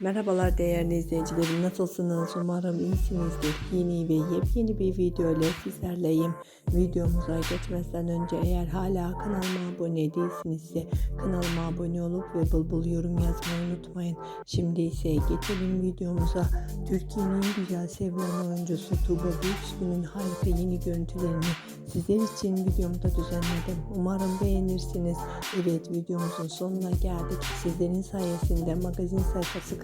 Merhabalar değerli izleyicilerim. Nasılsınız? Umarım iyisinizdir. Yeni ve yepyeni bir video ile sizlerleyim. Videomuza geçmeden önce eğer hala kanalıma abone değilsinizse kanalıma abone olup ve bul yorum yazmayı unutmayın. Şimdi ise geçelim videomuza. Türkiye'nin en güzel sevilen oyuncusu Tuğba Büyüküstü'nün harika yeni görüntülerini sizler için videomda düzenledim. Umarım beğenirsiniz. Evet videomuzun sonuna geldik. Sizlerin sayesinde magazin sayfası